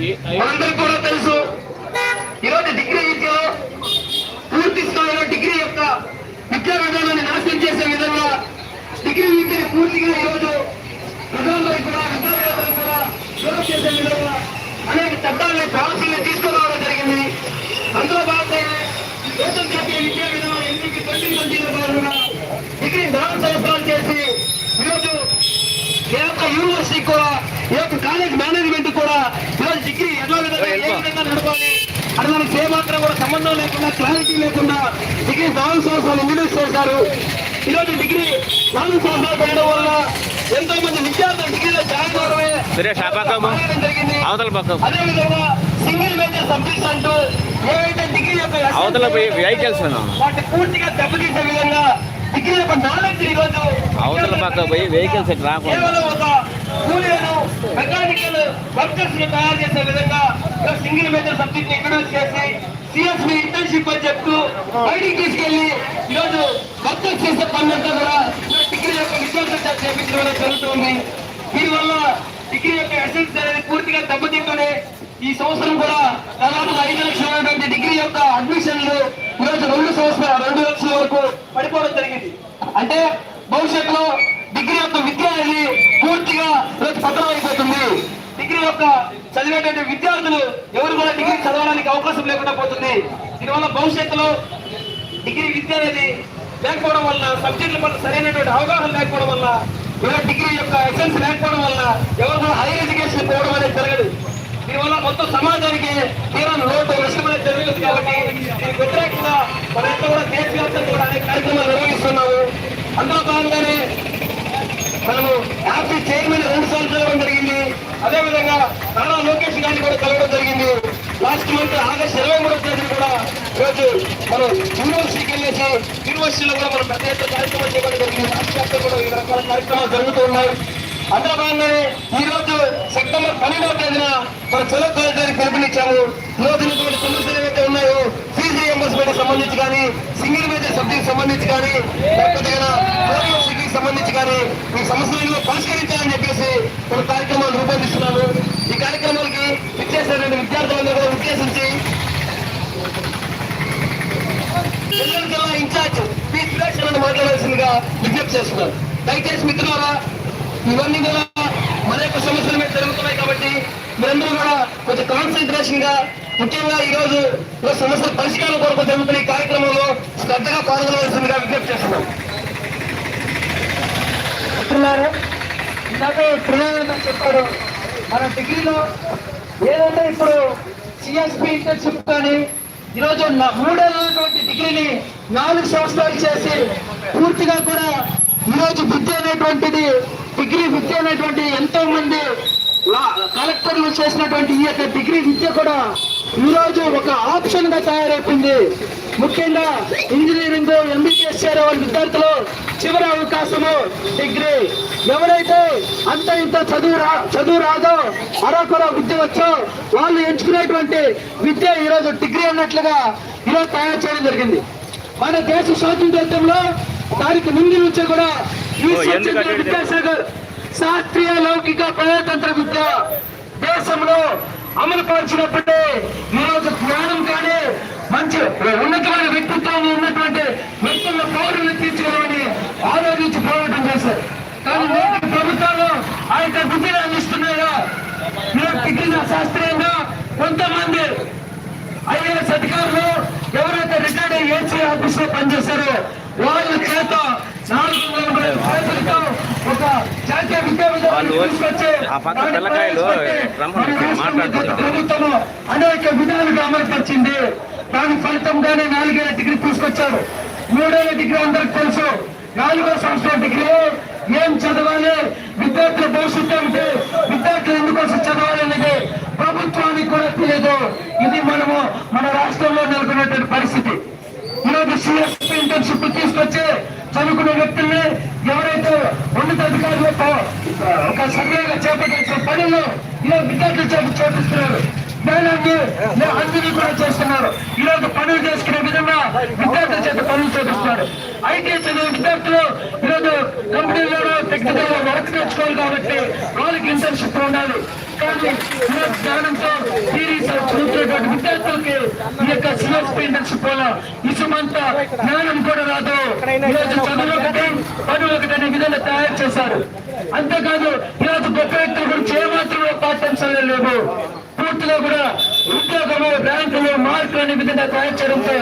మనందరికి కూడా తెలుసు. ఈరోజు డిగ్రీ విద్యలో పూర్తి స్థాయిలో డిగ్రీ యొక్క విద్యా విధానాన్ని నాశనం చేసే విధంగా డిగ్రీ విద్యని పూర్తిగా ఈరోజు ప్రజలందరికీ కూడా విద్యార్థులందరికీ కూడా దూరం చేసే విధంగా అనేక చట్టాలని పాలసీలను తీసుకురావడం జరిగింది. అందులో భాగంగా దేశం జాతీయ విద్యా విధానం ఎన్నికకి ట్వంటీ భాగంగా డిగ్రీ నాలుగు సంవత్సరాలు చేసి ఈరోజు ఏ ఒక్క యూనివర్సిటీ కూడా ఏ ఒక్క కాలేజ్ మేనేజ్మెంట్ కూడా ఈరోజు డిగ్రీ ఎలా విధంగా ఏ విధంగా అని దానికి ఏమాత్రం కూడా సంబంధం లేకుండా క్లారిటీ లేకుండా డిగ్రీ నాలుగు సంవత్సరాలు ఇంట్రడ్యూస్ చేశారు. ఈరోజు డిగ్రీ నాలుగు సంవత్సరాలు పెట్టడం వల్ల ఎంతో మంది విద్యార్థులు డిగ్రీలో జాయిన్ అవడమే సురేష్, ఆ పక్క పో. జరిగింది. అవతల పక్క పో. అదే విధంగా సింగిల్ మేజర్ సబ్జెక్ట్స్ అంటూ ఏవైతే డిగ్రీ యొక్క అవతల వెహికల్స్ వాటిని పూర్తిగా దెబ్బతీసే విధంగా డిగ్రీ యొక్క నాలెడ్జ్ ఈరోజు అవతల పక్క పోయి వెహికల్స్ రాకుండా. కేవలం ఒక కూలీలను మెకానికల్ వర్కర్స్ తయారు చేసే విధంగా సింగిల్ మేజర్ సబ్జెక్ట్ ఇంట్రొడ్యూస్ చేసి సిఎస్వి ఇంటర్న్షిప్ అని చెప్తూ బయటికి తీసుకెళ్ళి ఈరోజు వర్కర్స్ చేసే పనులంతా కూడా డిగ్రీ యొక్క విశ్వాసం చేపించడం జరుగుతుంది. దీనివల్ల డిగ్రీ యొక్క ఎసెన్స్ అనేది పూర్తిగా దెబ్బతింటూనే ఈ సంవత్సరం కూడా దాదాపు ఐదు లక్షలైనటువంటి డిగ్రీ యొక్క అడ్మిషన్లు ఈరోజు రెండు సంవత్సరాలు రెండు లక్షల వరకు పడిపోవడం జరిగింది. అంటే భవిష్యత్తులో డిగ్రీ యొక్క విద్య అనేది పూర్తిగా ఈరోజు పతనం అయిపోతుంది. డిగ్రీ యొక్క చదివేటువంటి విద్యార్థులు ఎవరు కూడా డిగ్రీ చదవడానికి అవకాశం లేకుండా పోతుంది. దీనివల్ల భవిష్యత్తులో డిగ్రీ విద్య అనేది లేకపోవడం వల్ల సబ్జెక్టుల పట్ల సరైనటువంటి అవగాహన లేకపోవడం వల్ల ఈరోజు డిగ్రీ యొక్క ఎసెన్స్ లేకపోవడం వల్ల ఎవరు కూడా హైయర్ ఎడ్యుకేషన్ పోవడం అనేది జరగదు. దీనివల్ల మొత్తం సమాజానికి తీవ్రమైన లోటు నష్టం అనేది జరుగుతుంది కాబట్టి దీనికి వ్యతిరేకంగా మన ఎంత కూడా దేశవ్యాప్తంగా కూడా అనేక కార్యక్రమాలు నిర్వహిస్తున్నాము. అందులో భాగంగానే మనము యాపీ చైర్మన్ రెండు సార్లు చదవడం జరిగింది. అదే విధంగా నారా లోకేష్ గారిని కూడా కలవడం జరిగింది. లాస్ట్ మంత్ ఆగస్ట్ ఇరవై మూడో తేదీ కూడా ఈరోజు మనం యూనివర్సిటీకి వెళ్ళేసి యూనివర్సిటీలో కూడా మనం పెద్ద ఎత్తున కార్యక్రమం చేయడం జరిగింది. రాష్ట్ర కూడా వివిధ రకాల కార్యక్రమాలు జరుగుతూ ఉన్నాయి. అందులో భాగంగానే ఈ రోజు సెప్టెంబర్ పన్నెండవ తేదీన మన చదువు కాలేజీ పిలుపునిచ్చాము. ఈ రోజు సమస్యలు ఏవైతే ఉన్నాయో ఫీజు రియంబర్స్మెంట్ సంబంధించి కానీ సింగిల్ మేజర్ సబ్జెక్ట్ సంబంధించి కానీ లేకపోతే సంబంధించి కానీ ఈ సమస్యలను పరిష్కరించాలని చెప్పేసి కొన్ని కార్యక్రమాలు రూపొందిస్తున్నాను. ఈ కార్యక్రమాలకి విచ్చేసినటువంటి విద్యార్థులందరూ కూడా ఉద్దేశించి నెల్లూరు జిల్లా ఇన్ఛార్జ్ పి సురేష్ అని మాట్లాడాల్సిందిగా విజ్ఞప్తి చేస్తున్నారు దయచేసి మిత్రులారా ఇవన్నీ కూడా మన యొక్క సమస్యల మీద జరుగుతున్నాయి కాబట్టి మీరందరూ కూడా కొంచెం కాన్సన్ట్రేషన్గా ముఖ్యంగా ఈ రోజు సమస్యల పరిష్కారం కొరకు జరుగుతున్న ఈ కార్యక్రమంలో శ్రద్ధగా పాల్గొనవలసిందిగా విజ్ఞప్తి చేస్తున్నాం మిత్రులారా ఇందాక ప్రణాళిక చెప్పారు. మన డిగ్రీలో ఏదైతే ఇప్పుడు సిఎస్పి ఇంటర్న్షిప్ కానీ ఈరోజు మూడేళ్ళటువంటి డిగ్రీని నాలుగు సంవత్సరాలు చేసి పూర్తిగా కూడా ఈరోజు విద్య అనేటువంటిది డిగ్రీ విద్య అనేటువంటి ఎంతో మంది కలెక్టర్లు చేసినటువంటి ఈ యొక్క డిగ్రీ విద్య కూడా ఈరోజు ఒక ఆప్షన్గా తయారైపోయింది. ముఖ్యంగా ఇంజనీరింగ్ ఎంబీబీఎస్ చేరే వాళ్ళ విద్యార్థులు చివరి అవకాశము డిగ్రీ. ఎవరైతే అంత ఇంత చదువు రా చదువు రాదో అరకొర విద్య వచ్చో వాళ్ళు ఎంచుకునేటువంటి విద్య ఈరోజు డిగ్రీ అన్నట్లుగా ఈరోజు తయారు చేయడం జరిగింది. మన దేశ స్వాతంత్ర్యంలో దానికి ముందు నుంచే కూడా ఈ స్వచ్ఛంద విద్యాసాగర్ శాస్త్రీయ లౌకిక ప్రజాతంత్ర విద్య దేశంలో అమలు పరిచినప్పుడే ఈరోజు జ్ఞానం కానీ మంచి ఉన్నతమైన వ్యక్తిత్వం ఉన్నటువంటి వ్యక్తుల పౌరులు తీర్చుకోవాలని ఆలోచించి పోరాటం చేశారు కానీ నేటి ప్రభుత్వాలు ఆ యొక్క విద్యను అందిస్తున్నాయో శాస్త్రీయంగా కొంతమంది ఐఏఎస్ అధికారులు ఎవరైతే రిటైర్డ్ ఏసీ ఆఫీస్లో పనిచేశారో వాళ్ళ చేత నాలుగు వందల ఒక జాతీయ విద్యా విధానాన్ని తీసుకొచ్చి. ప్రభుత్వం అనేక విధాలుగా అమలుపరిచింది. దాని ఫలితంగానే నాలుగేళ్ళ డిగ్రీ తీసుకొచ్చారు. మూడేళ్ళ డిగ్రీ అందరికి తెలుసు. నాలుగో సంవత్సరం డిగ్రీ ఏం చదవాలి? విద్యార్థుల భవిష్యత్తు ఏమిటి? విద్యార్థులు ఎందుకోసం చదవాలి అనేది ప్రభుత్వానికి కూడా తెలియదు. ఇది మనము మన రాష్ట్రంలో నెలకొన్నటువంటి పరిస్థితి. ఈరోజు సిఎస్పీ ఇంటర్న్షిప్ తీసుకొచ్చి చదువుకునే వ్యక్తుల్ని ఎవరైతే ఉన్నత అధికారులతో ఒక సర్వేగా చేపట్టించిన పనులు ఈరోజు విద్యార్థులు చేప చేపిస్తున్నారు. జ్ఞానాన్ని అందరినీ కూడా చేస్తున్నారు. ఈరోజు పనులు చేసుకునే విధంగా విద్యార్థుల చేత పనులు చేపిస్తున్నారు. ఐటీ చదివే విద్యార్థులు ఈరోజు నేర్చుకోవాలి కాబట్టి వాళ్ళకి ఇంటర్న్షిప్ ఉండాలి. కానీ జ్ఞానంతో విద్యార్థులకి ఈ యొక్క సిఎస్పీ ఇంటర్న్షిప్ వల్ల ఇసుమంత జ్ఞానం కూడా రాదు. ఈరోజు చదువు ఒకటి పనులు ఒకటి అనే విధంగా తయారు చేశారు. అంతేకాదు ఈరోజు గొప్ప వ్యక్తుల గురించి ఏమాత్రం పాఠ్యాంశాలు లేవు. పూర్తిగా కూడా ఉద్యోగము బ్యాంకులు మార్కులు అనే విధంగా తయారు చేయడంతో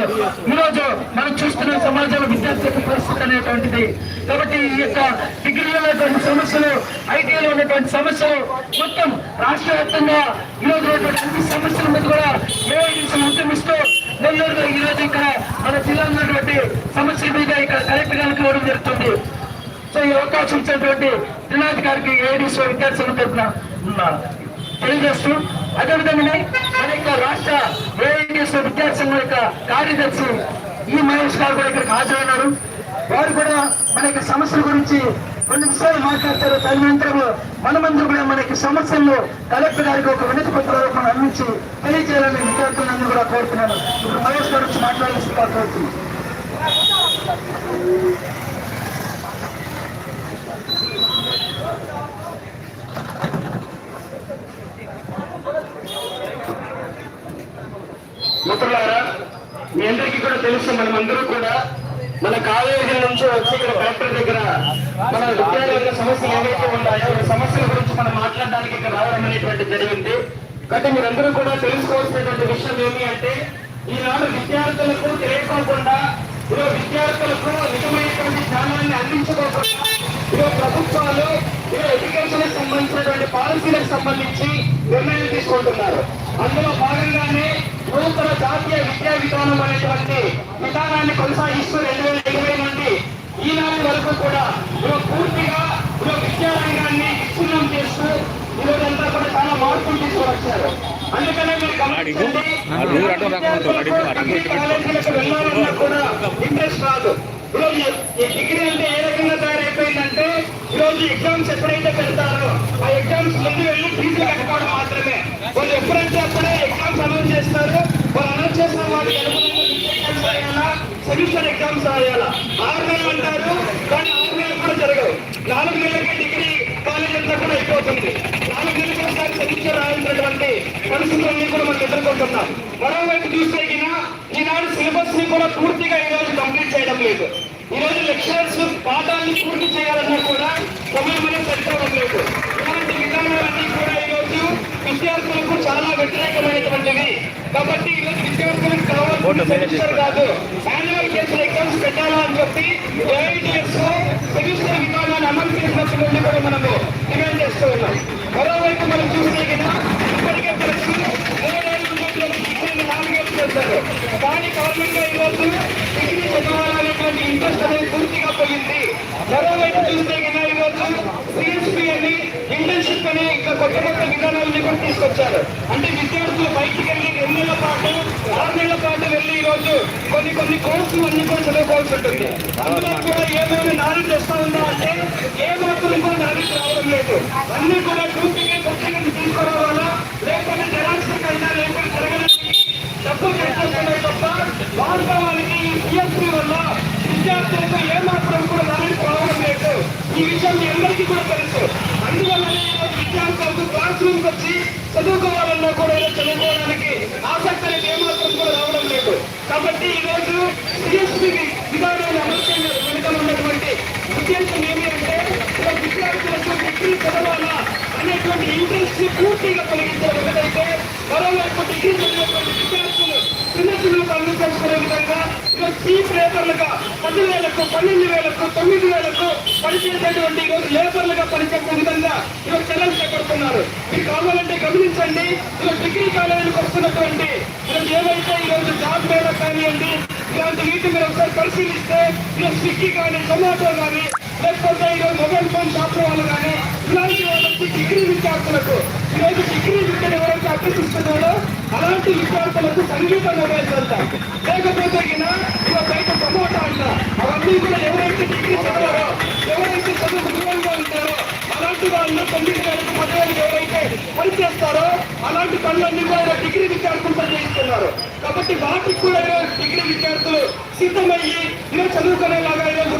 ఈరోజు మనం చూస్తున్న సమాజంలో విద్యార్థి పరిస్థితి అనేటువంటిది. కాబట్టి ఈ యొక్క డిగ్రీలో ఉన్నటువంటి సమస్యలు ఐటీలో ఉన్నటువంటి సమస్యలు మొత్తం రాష్ట్ర వ్యాప్తంగా ఈరోజు ఉన్నటువంటి అన్ని సమస్యల మీద కూడా ఏఐడిసి ఉద్యమిస్తూ నెల్లూరులో ఈరోజు ఇక్కడ మన జిల్లాలో ఉన్నటువంటి సమస్య మీద ఇక్కడ కలెక్టర్ గారికి ఇవ్వడం జరుగుతుంది. సో ఈ అవకాశం ఇచ్చినటువంటి జిల్లాధికారికి ఏడీసీ విద్యార్థుల తరఫున తెలియజేస్తూ అదేవిధంగానే మన యొక్క రాష్ట్ర ఏఐటీఎస్ విద్యాసంఘం యొక్క కార్యదర్శి ఈ మహేష్ గారు కూడా ఇక్కడికి హాజరైనారు వారు కూడా మన యొక్క సమస్యల గురించి కొన్ని విషయాలు మాట్లాడతారు. తదనంతరం మనమందరూ కూడా మనకి సమస్యలను కలెక్టర్ గారికి ఒక వినతి పత్ర రూపంలో అందించి తెలియజేయాలని విద్యార్థులందరూ కూడా కోరుతున్నాను. ఇప్పుడు మహేష్ గారు వచ్చి మాట్లాడాల్సి కోరుతున్నాను మిత్రులారా మీ అందరికీ కూడా తెలుసు మనమందరూ కూడా మన కాలేజీ నుంచి వచ్చి ఇక్కడ కలెక్టర్ దగ్గర మన విద్యార్థుల సమస్యలు ఏవైతే ఉన్నాయో ఈ సమస్యల గురించి మనం మాట్లాడడానికి ఇక్కడ రావడం అనేటువంటి జరిగింది. కాబట్టి మీరందరూ కూడా తెలుసుకోవాల్సినటువంటి విషయం ఏమి అంటే ఈనాడు విద్యార్థులకు తెలియకోకుండా ఇలా విద్యార్థులకు నిజమైనటువంటి జ్ఞానాన్ని అందించుకోకుండా ఈరోజు ప్రభుత్వాలు ఈరోజు ఎడ్యుకేషన్ సంబంధించినటువంటి పాలసీలకు సంబంధించి నిర్ణయాలు తీసుకుంటున్నారు. అందులో భాగంగానే నూతన జాతీయ విద్యా విధానం అనేటువంటి విధానాన్ని కొనసాగిస్తూ రెండు వేల ఇరవై నుండి ఈనాటి వరకు కూడా ఈరోజు పూర్తిగా ఈరోజు విద్యారంగాన్ని విచ్ఛిన్నం చేస్తూ ఈరోజు అంతా కూడా చాలా మార్పులు తీసుకువచ్చారు అందుకనే మీరు గమనించండి కాలేజీలకు వెళ్ళాలన్నా కూడా ఇంట్రెస్ట్ రాదు. ఈరోజు ఈ డిగ్రీ అంటే ఈరోజు ఎగ్జామ్స్ ఎప్పుడైతే పెడతారో ఆ ఎగ్జామ్స్ ముందు వెళ్ళి ఫీజులు కట్టుకోవడం మాత్రమే. వాళ్ళు ఎప్పుడైతే అప్పుడే ఎగ్జామ్స్ అనౌన్స్ చేస్తారు. వాళ్ళు అనౌన్స్ చేసిన వాళ్ళకి ఎగ్జామ్స్ రాయాలా? సెమిస్టర్ ఎగ్జామ్స్ రాయాలా? ఆరు నెలలు అంటారు కానీ ఆరు నెలలు కూడా జరగవు. నాలుగు నెలలకి డిగ్రీ కాలేజ్ అంతా కూడా అయిపోతుంది. నాలుగు నెలలకు ఒకసారి సెమిస్టర్ రాయాల్సినటువంటి పరిస్థితులన్నీ కూడా మనం ఎదుర్కొంటున్నాం. మరోవైపు చూస్తే ఈనాడు సిలబస్ని కూడా పూర్తిగా ఈరోజు కంప్లీట్ చేయడం లేదు. ఈరోజు లెక్చరర్స్ పాఠాన్ని పూర్తి చేయాలన్నా కూడా సమయం అనేది సరిపోవడం లేదు ఇలాంటి విధానాలన్నీ కూడా ఈ రోజు విద్యార్థులకు చాలా వ్యతిరేకమైనటువంటివి కాబట్టి రోజు విద్యార్థులకు కావాల్సిన సెమిస్టర్ కాదు. యాన్యువల్ కేసులు ఎగ్జామ్స్ పెట్టాలా అని చెప్పి ఏఐటిఎస్ సెమిస్టర్ విధానాన్ని అమలు చేసినప్పటి నుండి కూడా మనము డిమాండ్ చేస్తూ ఉన్నాం. మరోవైపు మనం చూస్తే ఇప్పటికే మనకు మూడేళ్ళు ఉన్నటువంటి డిగ్రీని నాలుగేళ్ళు చేశారు. కానీ కారణంగా ఈరోజు డిగ్రీ చదవాలనేటువంటి ఇంట్రెస్ట్ అనేది పూర్తిగా పోయింది మరోవైపు చూస్తే గిన ఈరోజు సిఎస్పి అని ఇంటర్న్షిప్ అని ఇంకా కొత్త కొత్త విధానాలని కూడా తీసుకొచ్చారు. అంటే విద్యార్థులు బయటికి వెళ్ళి రెండు నెలల పాటు ఆరు నెలల పాటు వెళ్ళి ఈరోజు కొన్ని కొన్ని కోర్సులు అన్ని కూడా చదువుకోవాల్సి ఉంటుంది. అందులో కూడా ఏమైనా నాలెడ్జ్ వస్తా ఉందా అంటే ఏ మాత్రం కూడా నాలెడ్జ్ రావడం లేదు. అన్ని కూడా డూప్లికేట్ సర్టిఫికెట్ తీసుకురావాలా? లేకపోతే జెరాక్స్ లేకపోతే జరగడానికి డబ్బులు కట్టాల్సిందే తప్ప వాస్తవానికి ఈ సిఎస్పీ వల్ల విద్యార్థులకు ఏమాత్రం కూడా నాలెడ్జ్ రావడం లేదు ఈ విషయం మీ అందరికీ కూడా తెలుసు. అందువల్లనే విద్యార్థులకు క్లాస్ రూమ్ వచ్చి చదువుకోవాలన్నా కూడా చదువుకోవడానికి ఆసక్తి అనేది ఏమాత్రం కూడా రావడం లేదు కాబట్టి ఈ రోజు విధానాన్ని అమలు చేయడం వెనుక ఉన్నటువంటి ఉద్దేశం ఏమి అంటే విద్యార్థులకు డిగ్రీ చదవాలా అనేటువంటి ఇంట్రెస్ట్ పూర్తిగా కలిగించడం ఒకటైతే మరోవైపు డిగ్రీ చదివేటువంటి విద్యార్థులు చిన్న చిన్న పనులు చేసుకునే విధంగా ఈరోజు చీఫ్ లేబర్లుగా పది వేలకు పన్నెండు వేలకు తొమ్మిది వేలకు పనిచేసేటువంటి ఈరోజు లేబర్లుగా పనిచేసే విధంగా ఈరోజు చర్యలు చేపడుతున్నారు. మీకు కావాలంటే గమనించండి ఈరోజు డిగ్రీ కాలేజీలకు వస్తున్నటువంటి ఈరోజు ఏవైతే ఈరోజు జాబ్ మేళ కానివ్వండి ఇలాంటి వీటిని మీరు ఒకసారి పరిశీలిస్తే ఈరోజు స్విగ్గీ కానీ జొమాటో కానీ లేకపోతే ఈరోజు మొబైల్ ఫోన్ షాప్ వాళ్ళు కానీ ఇలాంటి వాళ్ళకి డిగ్రీ విద్యార్థులకు ఈరోజు డిగ్రీ విద్యను ఎవరైతే అభ్యసిస్తున్నారో అలాంటి విద్యార్థులకు సంగీత మొబైల్స్ అంటాం లేకపోతే గిన ఇలా బయట టమోటా అంట అవన్నీ కూడా ఎవరైతే డిగ్రీ చదవారో ఎవరైతే చదువు దూరంగా ఉంటారో అలాంటి వాళ్ళు తొమ్మిది వేలకు ఎవరైతే పనిచేస్తారో అలాంటి పనులన్నీ కూడా డిగ్రీ విద్యార్థులు పనిచేస్తున్నారు కాబట్టి వాటికి కూడా డిగ్రీ విద్యార్థులు సిద్ధమయ్యి ఈరోజు చదువుకునేలాగా ఈరోజు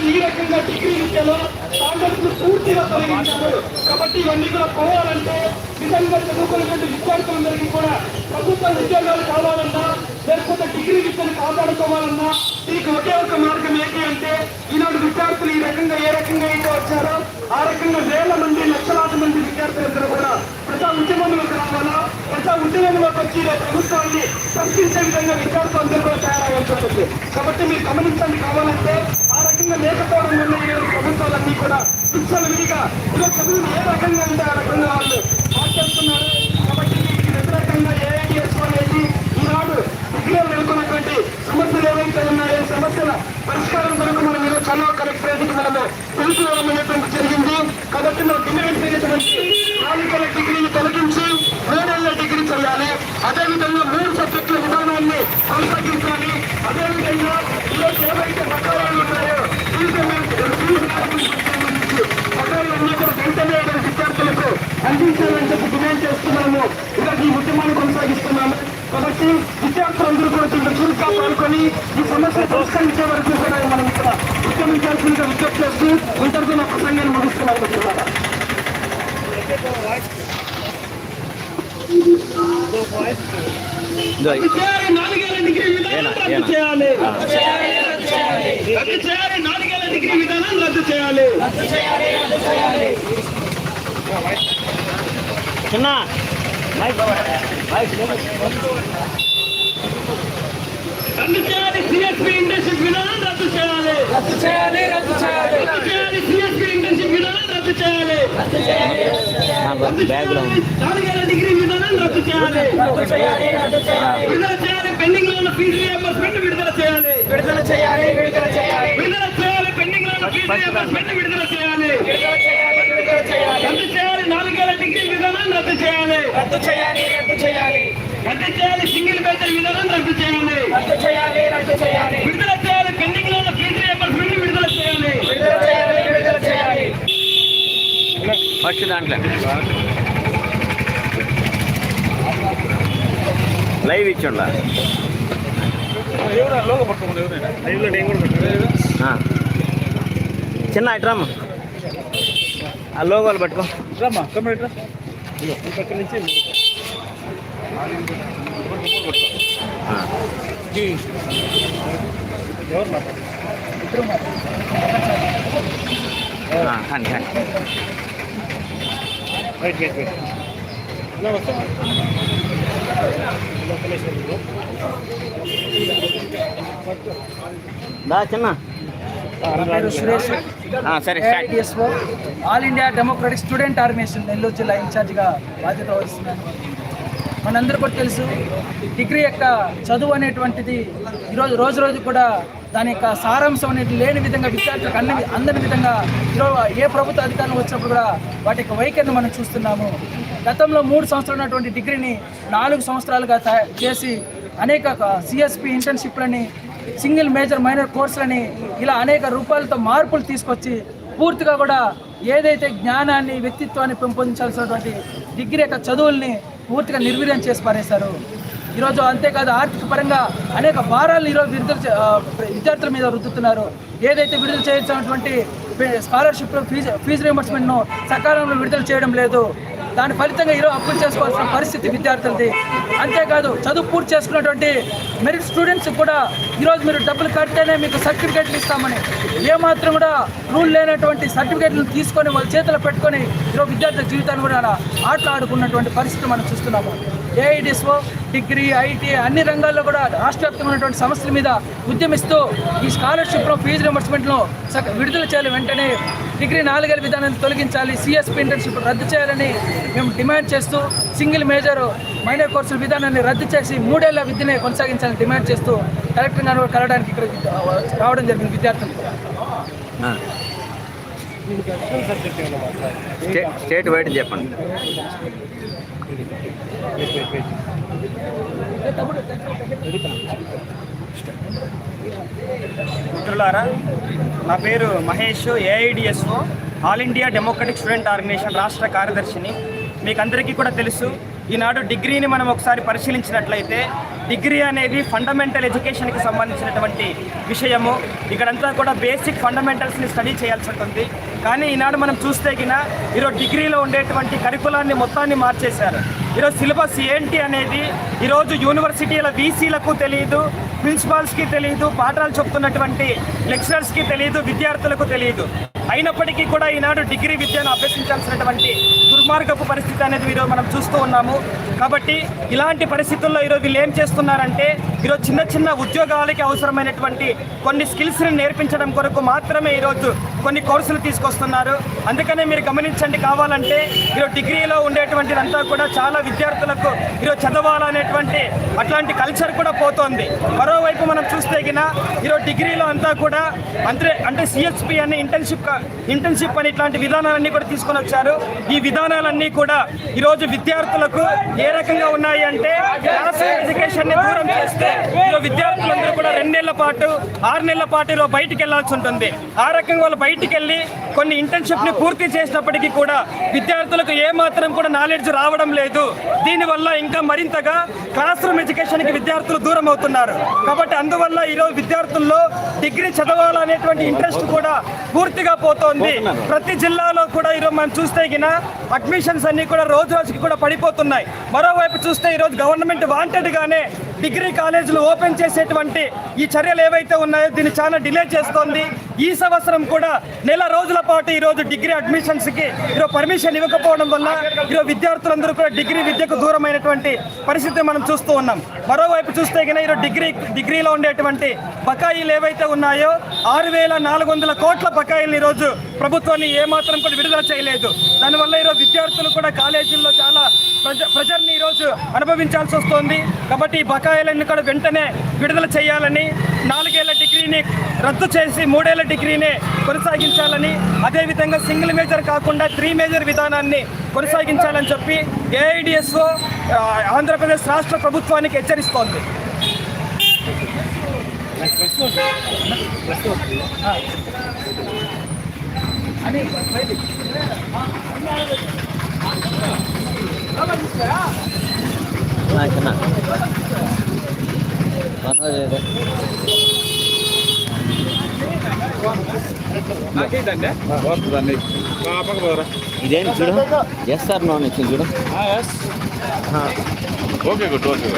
కాబట్టి ఈ రకంగా డిగ్రీ విద్యలో స్టాండర్డ్స్ పూర్తిగా తొలగించారు. కాబట్టి ఇవన్నీ కూడా పోవాలంటే నిజంగా చదువుకున్నటువంటి విద్యార్థులందరికీ కూడా ప్రభుత్వ ఉద్యోగాలు కావాలన్నా లేకపోతే డిగ్రీ విద్యను కాపాడుకోవాలన్నా దీనికి ఒకే ఒక మార్గం ఏంటి అంటే ఈనాడు విద్యార్థులు ఈ రకంగా ఏ రకంగా అయితే వచ్చారో ఆ రకంగా వేల మంది లక్షలాది మంది విద్యార్థులందరూ కూడా ప్రజా ఉద్యమంలోకి రావాలా? ప్రజా ఉద్యమంలోకి వచ్చి ప్రభుత్వాన్ని ప్రశ్నించే విధంగా విద్యార్థులందరూ కూడా తయారయ్యాల్సి ఉంటుంది కాబట్టి మీరు గమనించండి కావాలంటే ఆ రకంగా లేకపోవడం వల్ల ఈరోజు ప్రభుత్వాలన్నీ కూడా శిక్షలు విడిగా ఈరోజు చదువులు ఏ రకంగా ఉంటే ఆ రకంగా వాళ్ళు మాట్లాడుతున్నారు. కాబట్టి వీటికి వ్యతిరేకంగా ఏఐడిఎస్ అనేది ఈనాడు డిగ్రీలో నెలకొన్నటువంటి సమస్యలు ఏవైతే ఉన్నాయో సమస్యల పరిష్కారం కొరకు మనం ఈరోజు చదువు కలెక్టరేట్ మనము తెలుసుకోవడం అనేటువంటి జరిగింది. కాబట్టి మనం డిమాండ్ చేసినటువంటి నాలుగేళ్ళ డిగ్రీని తొలగించి మూడేళ్ళ డిగ్రీ చేయాలి. అదేవిధంగా మూడు సబ్జెక్టుల కొనసాగించాలి అదేవిధంగా ఈరోజు ఏవైతే బకాయిలు ఉన్నాయో వెంటనే విద్యార్థులకు అందించాలని చెప్పి డిమాండ్ చేస్తున్నాము. ఇలా ఈ ఉద్యమాన్ని కొనసాగిస్తున్నాము. కాబట్టి విద్యార్థులందరూ కూడా దీంట్లో చురుగ్గా పాల్గొని ఈ సమస్య పరిష్కరించే వరకు కూడా మనం ఇక్కడ ఉద్యమించాల్సిందిగా విజ్ఞప్తి చేస్తూ ఇంతటితో నా ప్రసంగాన్ని ముగిస్తున్నాను మిత్రులారా. రద్దు చేయాలి నాలుగేళ్ల డిగ్రీ విధానం రద్దు చేయాలి రద్దు చేయాలి నాలుగేళ్ల డిగ్రీ విధానం రద్దు చేయాలి చిన్న రద్దు చేయాలి సిఎస్పి ఇంటర్న్షిప్ విధానం రద్దు చేయాలి రద్దు చేయాలి రద్దు చేయాలి రద్దు చేయాలి సిఎస్పి ఇంటర్న్షిప్ విధానం రద్దు చేయాలి. డిగ్రీ విధానం రద్దు చేయాలి. రద్దు చేయాలి రద్దు చేయాలి. విడుదల చేయాలి. పెండింగ్లో ఉన్న ఫీజు రియంబర్స్మెంట్ విడుదల చేయాలి. విడుదల చేయాలి విడుదల చేయాలి. విడుదల చేయాలి. పెండింగ్లో ఉన్న ఫీజు రియంబర్స్మెంట్ విడుదల చేయాలి. విడుదల చేయాలి విడుదల చేయాలి. రద్దు చేయాలి. నాలుగేళ్ళ డిగ్రీ విధానం రద్దు చేయాలి. రద్దు చేయాలి రద్దు చేయాలి. రద్దు చేయాలి. సింగిల్ మేజర్ విధానం రద్దు చేయాలి రద్దు చేయాలి విడుదల చేయాలి పెండింగ్లో ఉన్న ఫీజు రియంబర్స్మెంట్ విడుదల చేయాలి విడుదల చేయాలి విడుదల చేయాలి ఫస్ట్ దాంట్లో. లైవ్ ఇచ్చిండ్లా? ఆ. చిన్న ఇట్రామ్మ ఆ లోగోలు పట్టుకో. ఆ, కానీ కానీ దా చిన్న. నా పేరు సురేష్. ఆ, సరే start AIDSO all India democratic student organisation Nellore జిల్లా ఇన్ఛార్జిగా బాధ్యత వహిస్తున్నాను మనందరూ కూడా తెలుసు డిగ్రీ యొక్క చదువు అనేటువంటిది ఈరోజు రోజు రోజు కూడా దాని యొక్క సారాంశం అనేది లేని విధంగా విద్యార్థులకు అన్ని అందని విధంగా ఈరోజు ఏ ప్రభుత్వ అధికారం వచ్చినప్పుడు కూడా వాటి యొక్క వైఖరిని మనం చూస్తున్నాము. గతంలో మూడు సంవత్సరాలు ఉన్నటువంటి డిగ్రీని నాలుగు సంవత్సరాలుగా చేసి అనేక సిఎస్పి ఇంటర్న్షిప్లని సింగిల్ మేజర్ మైనర్ కోర్సులని ఇలా అనేక రూపాయలతో మార్పులు తీసుకొచ్చి పూర్తిగా కూడా ఏదైతే జ్ఞానాన్ని వ్యక్తిత్వాన్ని పెంపొందించాల్సినటువంటి డిగ్రీ యొక్క చదువుల్ని పూర్తిగా నిర్వీర్యం చేసి పారేశారు. ఈరోజు అంతేకాదు ఆర్థిక పరంగా అనేక భారాలు ఈరోజు విడుదల విద్యార్థుల మీద రుద్దుతున్నారు. ఏదైతే విడుదల చేయాల్సినటువంటి స్కాలర్షిప్లో ఫీజు ఫీజు రియంబర్స్మెంట్ను సకాలంలో విడుదల చేయడం లేదు. దాని ఫలితంగా ఈరోజు అప్పులు చేసుకోవాల్సిన పరిస్థితి విద్యార్థులది. అంతేకాదు చదువు పూర్తి చేసుకున్నటువంటి మెరిట్ స్టూడెంట్స్ కూడా ఈరోజు మీరు డబ్బులు కడితేనే మీకు సర్టిఫికేట్లు ఇస్తామని. ఏమాత్రం కూడా రూల్ లేనటువంటి సర్టిఫికేట్లను తీసుకొని వాళ్ళ చేతిలో పెట్టుకొని ఈరోజు విద్యార్థుల జీవితాన్ని కూడా ఆటలు ఆడుకున్నటువంటి పరిస్థితి మనం చూస్తున్నాము. ఏఐడిఎస్ఓ డిగ్రీ ఐటీ అన్ని రంగాల్లో కూడా రాష్ట్ర వ్యాప్తమైనటువంటి సమస్యల మీద ఉద్యమిస్తూ ఈ స్కాలర్షిప్లో ఫీజు రింబర్స్మెంట్లో విడుదల చేయాలి వెంటనే డిగ్రీ నాలుగేళ్ళ విధానాన్ని తొలగించాలి. సిఎస్పి ఇంటర్న్షిప్ రద్దు చేయాలని మేము డిమాండ్ చేస్తూ సింగిల్ మేజర్ మైనర్ కోర్సుల విధానాన్ని రద్దు చేసి మూడేళ్ళ విద్యని కొనసాగించాలని డిమాండ్ చేస్తూ కలెక్టర్ గారు కలవడానికి ఇక్కడ రావడం జరిగింది విద్యార్థులు. స్టేట్ వైడ్ చెప్పండి. మిత్రులారా నా పేరు Mahesh AIDSO all India democratic student organisation రాష్ట్ర కార్యదర్శిని. మీకు అందరికీ కూడా తెలుసు ఈనాడు డిగ్రీని మనం ఒకసారి పరిశీలించినట్లయితే డిగ్రీ అనేది ఫండమెంటల్ ఎడ్యుకేషన్కి సంబంధించినటువంటి విషయము. ఇక్కడంతా కూడా బేసిక్ ఫండమెంటల్స్ని స్టడీ చేయాల్సి ఉంటుంది. కానీ ఈనాడు మనం చూస్తే గిన ఈరోజు డిగ్రీలో ఉండేటువంటి కరికులాన్ని మొత్తాన్ని మార్చేశారు. ఈరోజు సిలబస్ ఏంటి అనేది ఈరోజు యూనివర్సిటీల వీసీలకు తెలియదు ప్రిన్సిపాల్స్కి తెలియదు పాఠాలు చెప్తున్నటువంటి లెక్చరర్స్కి తెలియదు విద్యార్థులకు తెలియదు అయినప్పటికీ కూడా ఈనాడు డిగ్రీ విద్యను అభ్యసించాల్సినటువంటి దుర్మార్గపు పరిస్థితి అనేది ఈరోజు మనం చూస్తూ ఉన్నాము. కాబట్టి ఇలాంటి పరిస్థితుల్లో ఈరోజు వీళ్ళు ఏం చేస్తున్నారంటే ఈరోజు చిన్న చిన్న ఉద్యోగాలకి అవసరమైనటువంటి కొన్ని స్కిల్స్ని నేర్పించడం కొరకు మాత్రమే ఈరోజు కొన్ని కోర్సులు తీసుకొస్తున్నారు. అందుకనే మీరు గమనించండి కావాలంటే ఈరోజు డిగ్రీలో ఉండేటువంటిదంతా కూడా చాలా విద్యార్థులకు ఈరోజు చదవాలనేటువంటి అట్లాంటి కల్చర్ కూడా పోతోంది. మరోవైపు మనం చూస్తే గిన ఈరోజు డిగ్రీలో అంతా కూడా అంటే అంటే సిఎస్పి అని ఇంటర్న్షిప్ ఇంటర్న్షిప్ అని ఇట్లాంటి విధానాలన్నీ కూడా తీసుకొని వచ్చారు. ఈ విధానాలన్నీ కూడా ఈరోజు విద్యార్థులకు ఏ రకంగా ఉన్నాయి అంటే ఎడ్యుకేషన్ ని దూరం చేస్తే విద్యార్థులందరూ కూడా రెండు నెలల పాటు ఆరు నెలల పాటు ఈరోజు బయటికి వెళ్ళాల్సి ఉంటుంది. ఆ రకంగా వాళ్ళు బయటికి వెళ్ళి కొన్ని ఇంటర్న్షిప్ని పూర్తి చేసినప్పటికీ కూడా విద్యార్థులకు ఏ మాత్రం కూడా నాలెడ్జ్ రావడం లేదు. దీనివల్ల ఇంకా మరింతగా క్లాస్ రూమ్ ఎడ్యుకేషన్కి విద్యార్థులు దూరం అవుతున్నారు. కాబట్టి అందువల్ల ఈరోజు విద్యార్థుల్లో డిగ్రీ చదవాలనేటువంటి ఇంట్రెస్ట్ కూడా పూర్తిగా పోతోంది. ప్రతి జిల్లాలో కూడా ఈరోజు మనం చూస్తే అడ్మిషన్స్ అన్ని కూడా రోజు రోజుకి కూడా పడిపోతున్నాయి. మరోవైపు చూస్తే ఈరోజు గవర్నమెంట్ వాంటెడ్గానే డిగ్రీ కాలేజీలు ఓపెన్ చేసేటువంటి ఈ చర్యలు ఏవైతే ఉన్నాయో దీన్ని చాలా డిలే చేస్తోంది. ఈ సంవత్సరం కూడా నెల రోజుల పాటు ఈరోజు డిగ్రీ అడ్మిషన్స్కి ఈరోజు పర్మిషన్ ఇవ్వకపోవడం వల్ల ఈరోజు విద్యార్థులందరూ కూడా డిగ్రీ విద్యకు దూరమైనటువంటి పరిస్థితి మనం చూస్తూ ఉన్నాం. మరోవైపు చూస్తే కనుక ఈరోజు డిగ్రీ డిగ్రీలో ఉండేటువంటి బకాయిలు ఏవైతే ఉన్నాయో ఆరు వేల నాలుగు వందల కోట్ల బకాయిలు ఈరోజు ప్రభుత్వాన్ని ఏమాత్రం కూడా విడుదల చేయలేదు. దానివల్ల ఈరోజు విద్యార్థులు కూడా కాలేజీల్లో చాలా ప్రజ ప్రజల్ని ఈరోజు అనుభవించాల్సి వస్తోంది. కాబట్టి ఈ బకాయిలన్నీ కూడా వెంటనే విడుదల చేయాలని నాలుగేళ్ళ డిగ్రీని రద్దు చేసి మూడేళ్ళ డిగ్రీని కొనసాగించాలని అదేవిధంగా సింగిల్ మేజర్ కాకుండా త్రీ మేజర్ విధానాన్ని కొనసాగించాలని చెప్పి ఏఐడిఎస్ఓ ఆంధ్రప్రదేశ్ రాష్ట్ర ప్రభుత్వానికి హెచ్చరిస్తోంది. అని చిన్న మనోజ్ ఇదేంటి చూడు? ఎస్ సార్ నో వచ్చింది చూడు. Okay good okay